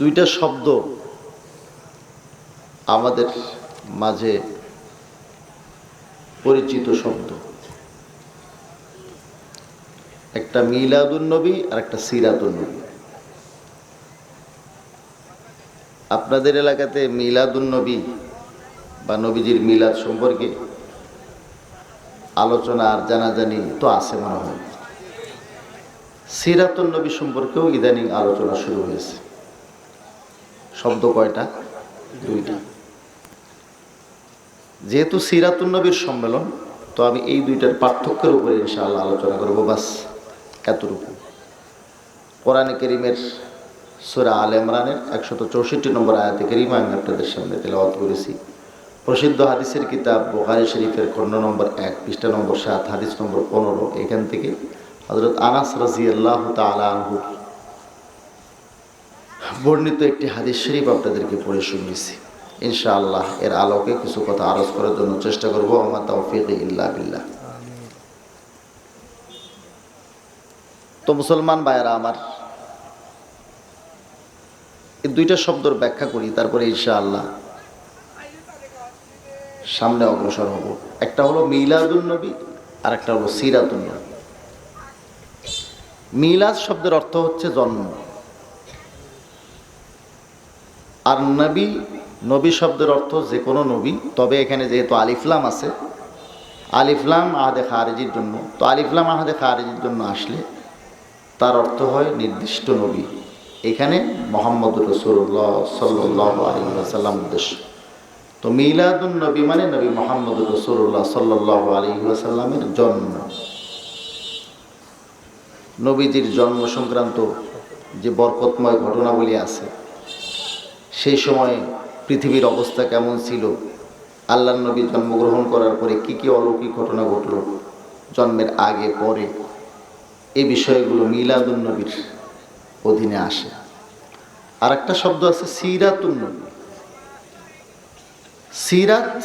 দুইটা শব্দ আমাদের মাঝে পরিচিত শব্দ। একটা মিলাদুন নবী আর একটা সিরাতুন নবী। আপনাদের এলাকাতে মিলাদুন নবী বা নবীজির মিলাদ সম্পর্কে আলোচনা আর জানাজানি তো আছে মনে হয়। সিরাতুন নবী সম্পর্কেও ইদানিং আলোচনা শুরু হয়েছে। শব্দ কয়টা? দুইটা। যেহেতু সিরাতুন নবীর সম্মেলন, তো আমি এই দুইটার পার্থক্যের উপরে ইনশাআল্লাহ আলোচনা করব, বাস এতটুকু। কোরআনে করিমের সুরা আল ইমরানের একশত চৌষট্টি নম্বর আয়াতে করিমা আমি আপনাদের সামনে তেলাওয়াত করেছি। প্রসিদ্ধ হাদিসের কিতাব বোখারি শরীফের খণ্ড নম্বর এক, পৃষ্ঠা নম্বর সাত, হাদিস নম্বর পনেরো। এখান থেকে হজরত আনাস রাজি আল্লাহ তালহুর বর্ণিত একটি হাদিস শরীফ আপনাদেরকে পড়ে শুনিয়েছি ইনশাআল্লাহ এর আলোকে কিছু কথা আরজ করার জন্য চেষ্টা করব। আমার তৌফিক ইল্লা বিল্লাহ। তো মুসলমান ভাইয়েরা আমার, এই দুইটা শব্দর ব্যাখ্যা করি, তারপরে ইনশাআল্লাহ সামনে অগ্রসর হব। একটা হলো মিলাদুন নবী আর একটা হলো সিরাতুন নবী। মিলাদ শব্দের অর্থ হচ্ছে জন্ম। আর নবী নবী শব্দের অর্থ যে কোনো নবী, তবে এখানে যেহেতু আলিফলাম আছে আলিফলাম আহাদে খারেজির জন্য, তো আলিফলাম আহাদে খারেজির জন্য আসলে তার অর্থ হয় নির্দিষ্ট নবী। এখানে মোহাম্মদ রসুল্লাহ সাল্লাহ আলহিহাসাল্লাম উদ্দেশ্য। তো মিলাদুন নবী মানে নবী মোহাম্মদ রসুল্লাহ সাল্লাহ আলহিহাসাল্লামের জন্ম। নবীজির জন্ম সংক্রান্ত যে বরকতময় ঘটনাবলী আছে সেই সময় পৃথিবীর অবস্থা কেমন ছিল? আল্লাহ নবী জন্মগ্রহণ করার পরে কি কি অলৌকিক ঘটনা ঘটল? জন্মের আগে, পরে? এই বিষয়গুলো মিলাদুন নবীর অধীনে আসে। আর একটা শব্দ আছে সিরাতুন নবী। সিরাত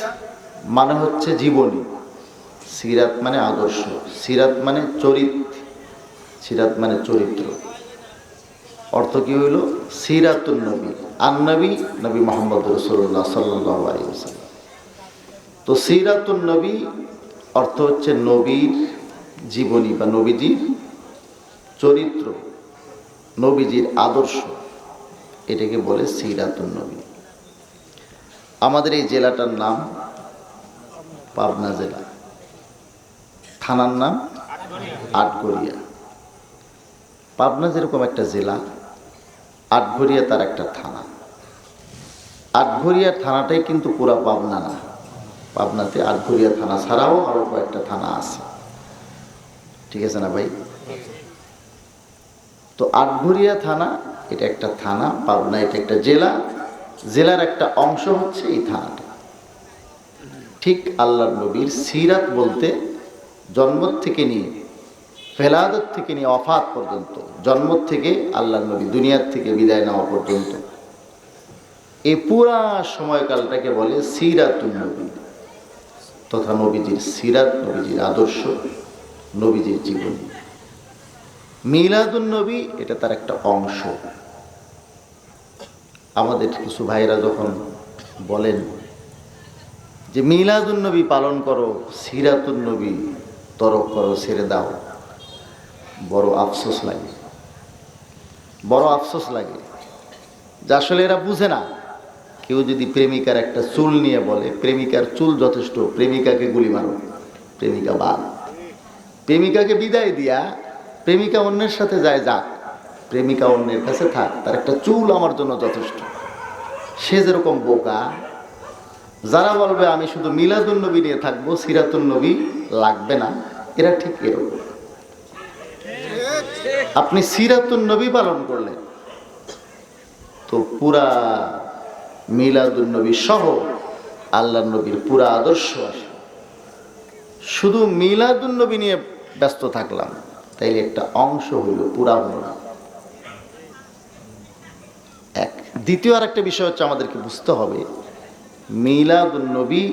মানে হচ্ছে জীবনী। সিরাত মানে আদর্শ। সিরাত মানে চরিত্র। সিরাত মানে চরিত্র। অর্থ কি হইল? সিরাতুন নবী। আর নবী নবী মোহাম্মদ রসুল্লাহ সাল্লাহ তো সিরাতুন নবী অর্থ হচ্ছে নবীর জীবনী বা নবীজির চরিত্র, নবীজির আদর্শ। এটাকে বলে সিরাতুন নবী। আমাদের এই জেলাটার নাম পাবনা জেলা। থানার নাম আটগড়িয়া। পাবনা যেরকম একটা জেলা আটঘরিয়া তার একটা থানা। আটঘরিয়া থানাটাই কিন্তু পুরা পাবনা না। পাবনাতে আটঘরিয়া থানা ছাড়াও আরও কয়েকটা থানা আছে। ঠিক আছে না ভাই? তো আটঘরিয়া থানা, এটা একটা থানা, পাবনা এটা একটা জেলা। জেলার একটা অংশ হচ্ছে এই থানাটা। ঠিক আল্লাহ নবীর সিরাত বলতে জন্ম থেকে নিয়ে ফেলাদত থেকে নিয়ে অফাত পর্যন্ত জন্ম থেকে আল্লাহ নবী দুনিয়ার থেকে বিদায় নেওয়া পর্যন্ত। এই পুরা সময়কালটাকে বলে সিরাতুন নবী তথা নবীজির সিরাত, নবীজির আদর্শ, নবীজির জীবনী। মিলাদুন নবী এটা তার একটা অংশ। আমাদের কিছু ভাইরা যখন বলেন যে মিলাদুন নবী পালন করো, সিরাতুন নবী তরক করো, ছেড়ে দাও। বড় আফসোস লাগে। বড় আফসোস লাগে। যে আসলে এরা বুঝে না। কেউ যদি প্রেমিকার একটা চুল নিয়ে বলে, প্রেমিকার চুল যথেষ্ট, প্রেমিকাকে গুলি মারো, প্রেমিকা বাদ। প্রেমিকাকে বিদায় দিয়া, প্রেমিকা অন্যের সাথে যায় যাক, প্রেমিকা অন্যের কাছে থাক, তার একটা চুল আমার জন্য যথেষ্ট। সে যেরকম বোকা, যারা বলবে আমি শুধু মিলাদুল নবী নিয়ে থাকব সিরাতুল নবী লাগবে না, এরা ঠিক এরকম। আপনি সিরাতুল নবী পালন করলেন। তো পুরা মিলাদুল নবী সহ আল্লাহ নবীর পুরা আদর্শ আসে। শুধু মিলাদুল নবী নিয়ে ব্যস্ত থাকলাম, তাইলে একটা অংশ হইল পুরা হলো। না এক, দ্বিতীয় আর একটা বিষয় হচ্ছে আমাদেরকে বুঝতে হবে মিলাদুল নবী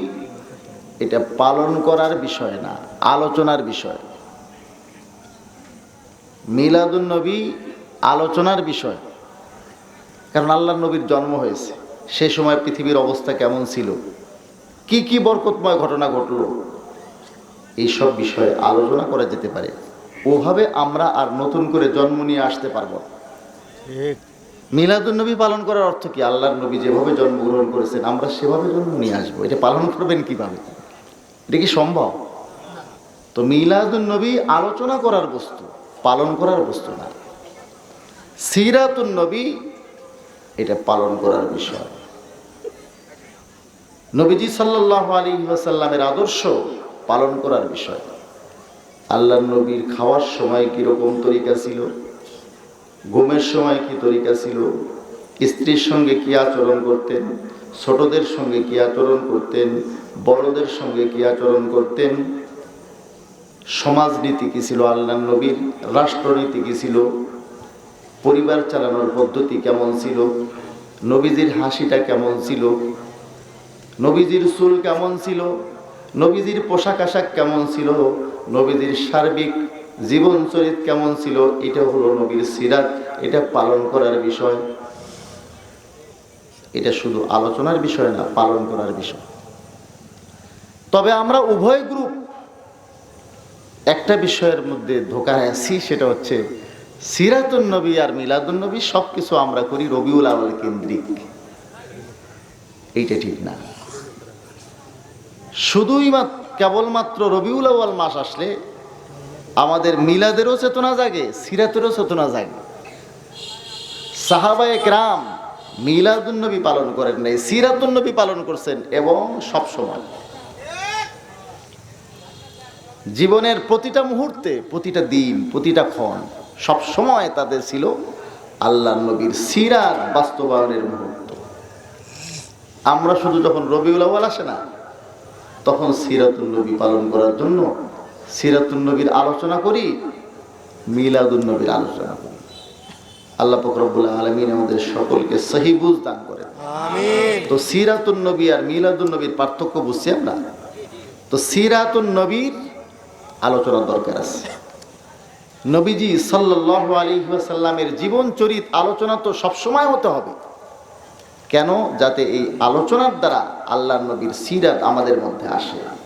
এটা পালন করার বিষয় না, আলোচনার বিষয়। মিলাদুল নবী আলোচনার বিষয়। কারণ আল্লাহ নবীর জন্ম হয়েছে। সে সময় পৃথিবীর অবস্থা কেমন ছিল? কি কি বরকতময় ঘটনা ঘটলো? এইসব বিষয়ে আলোচনা করা যেতে পারে। ওভাবে আমরা আর নতুন করে জন্ম নিয়ে আসতে পারব মিলাদুন নবী পালন করার অর্থ কি? আল্লাহর নবী যেভাবে জন্মগ্রহণ করেছেন আমরা সেভাবে জন্ম নিয়ে আসব। এটা পালন করবেন কীভাবে? এটা কি সম্ভব? তো মিলাদুন নবী আলোচনা করার বস্তু। পালন করার বস্তু না। সিরাতুন নবী, এটা পালন করার বিষয়। নবীজি সাল্লাহ আলী ওয়াসাল্লামের আদর্শ পালন করার বিষয়। আল্লাহ নবীর খাওয়ার সময় কীরকম তরিকা ছিল? ঘুমের সময় কি তরিকা ছিল? স্ত্রীর সঙ্গে কি আচরণ করতেন? ছোটদের সঙ্গে কি আচরণ করতেন? বড়দের সঙ্গে কি আচরণ করতেন? সমাজনীতি কি ছিল আল্লাহ নবীর? রাষ্ট্রনীতি কি ছিল? পরিবার চালানোর পদ্ধতি কেমন ছিল? নবীজির হাসিটা কেমন ছিল? নবীজির চুল কেমন ছিল? নবীজির পোশাক আশাক কেমন ছিল? নবীজির সার্বিক জীবন চরিত কেমন ছিল? এটা হলো নবীর সিরাত। এটা পালন করার বিষয়। এটা শুধু আলোচনার বিষয় না, পালন করার বিষয়। তবে আমরা উভয় গ্রুপ একটা বিষয়ের মধ্যে ধোকায় আছি, সেটা হচ্ছে সিরাতুন নবী আর মিলাদুন নবী সব কিছু আমরা করি রবিউল আওয়াল কেন্দ্রিক। এইটা ঠিক না। শুধুই মাত্র কেবলমাত্র রবিউল আওয়াল মাস আসলে আমাদের মিলাদেরও চেতনা জাগে, সিরাতেরও চেতনা জাগে। সাহাবায়ে ক্রাম মিলাদুন্নবী পালন করেন নাই সিরাতুন্নবী পালন করছেন এবং সব সময় জীবনের প্রতিটা মুহূর্তে প্রতিটা দিন প্রতিটা ক্ষণ সব সময় তাদের ছিল আল্লাহ নবীর সিরার বাস্তবায়নের মুহূর্ত। আমরা শুধু যখন রবিউল আওয়াল আসে না তখন সিরাতুল নবী পালন করার জন্য সিরাতুল নবীর আলোচনা করি মিলাদুল নবীর আলোচনা করি। আল্লাহ ফকরবুল আলমিন আমাদের সকলকে সহি বুঝ দান করেন। আমিন। তো সিরাতুল নবী আর মিলাদুল নবীর পার্থক্য বুঝছি আমরা? তো সিরাতুল নবীর আলোচনা দরকার আছে। নবীজি সাল্লাহ আলী সাল্লামের জীবন চরিত আলোচনা তো সবসময় হতে হবে। কেন? যাতে এই আলোচনার দ্বারা আল্লাহ নবীর সিরাত আমাদের মধ্যে আসে।